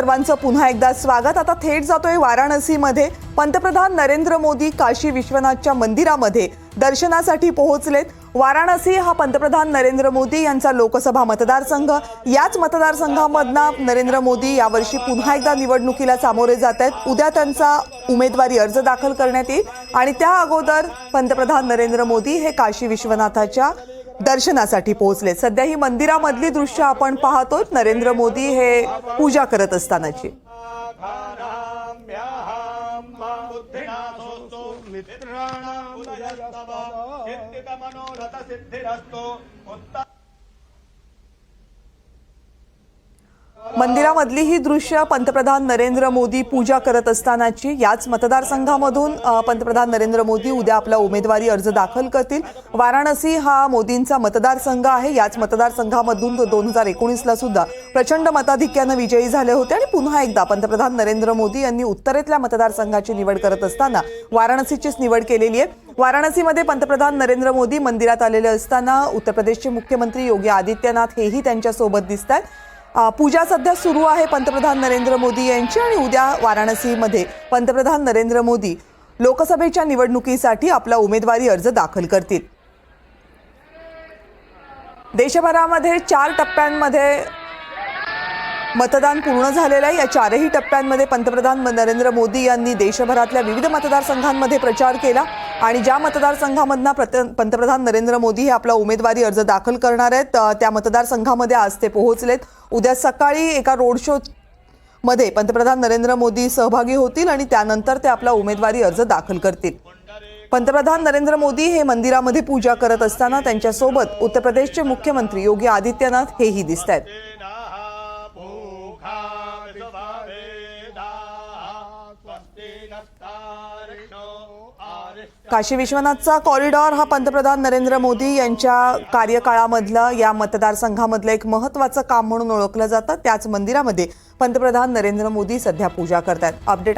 सर्वांचं पुन्हा एकदा स्वागत. आता थेट जातोय वाराणसीमध्ये. पंतप्रधान नरेंद्र मोदी काशी विश्वनाथच्या मंदिरामध्ये दर्शनासाठी पोहोचलेत. वाराणसी हा पंतप्रधान नरेंद्र मोदी यांचा लोकसभा मतदारसंघ. याच मतदारसंघामधनं नरेंद्र मोदी यावर्षी पुन्हा एकदा निवडणुकीला सामोरे जात आहेत. उद्या त्यांचा उमेदवारी अर्ज दाखल करण्यात येईल. आणि त्या अगोदर पंतप्रधान नरेंद्र मोदी हे काशी विश्वनाथाच्या दर्शनासाठी पोहोचले. सध्या ही मंदिरामधली दृश्य आपण पाहतो नरेंद्र मोदी हे पूजा करत असतानाची. सिद्धिरस्तु मंदिरामधली ही दृश्य पंतप्रधान नरेंद्र मोदी पूजा करत असतानाची याच मतदारसंघामधून पंतप्रधान नरेंद्र मोदी उद्या आपला उमेदवारी अर्ज दाखल करतील. वाराणसी हा मोदींचा मतदारसंघ आहे. याच मतदारसंघामधून तो दोन हजार एकोणीसला सुद्धा प्रचंड मताधिक्यानं विजयी झाले होते आणि पुन्हा एकदा पंतप्रधान नरेंद्र मोदी यांनी उत्तरेतल्या मतदारसंघाची निवड करत असताना वाराणसीचीच निवड केलेली आहे. वाराणसीमध्ये पंतप्रधान नरेंद्र मोदी मंदिरात आलेले असताना उत्तर प्रदेशचे मुख्यमंत्री योगी आदित्यनाथ हेही त्यांच्यासोबत दिसत आहेत पूजा सध्या सुरू आहे पंतप्रधान नरेंद्र मोदी यांची आणि उद्या वाराणसीमध्ये पंतप्रधान नरेंद्र मोदी लोकसभेच्या निवडणुकीसाठी आपला उमेदवारी अर्ज दाखल करतील. देशभरामध्ये चार टप्प्यांमध्ये मतदान पूर्ण झालेलं आहे. या चारही टप्प्यांमध्ये पंतप्रधान नरेंद्र मोदी यांनी देशभरातल्या विविध मतदारसंघांमध्ये प्रचार केला. आणि ज्या मतदारसंघामधनं प्रत पंतप्रधान नरेंद्र मोदी हे आपला उमेदवारी अर्ज दाखल करणार आहेत त्या मतदारसंघामध्ये आज ते पोहोचलेत उद्या सकाळी एका रोड शो मध्ये पंतप्रधान नरेंद्र मोदी सहभागी होतील आणि त्यानंतर ते आपला उमेदवारी अर्ज दाखल करतील पंतप्रधान नरेंद्र मोदी हे मंदिरामध्ये पूजा करत असताना त्यांच्यासोबत उत्तर प्रदेशचे मुख्यमंत्री योगी आदित्यनाथ हेही दिसत आहेत No. काशी विश्वनाथचा कॉरिडॉर हा पंतप्रधान नरेंद्र मोदी यांच्या कार्यकाळामधलं या मतदारसंघामधलं एक महत्त्वाचं काम म्हणून ओळखलं जातं. त्याच मंदिरामध्ये पंतप्रधान नरेंद्र मोदी सध्या पूजा करतात अपडेट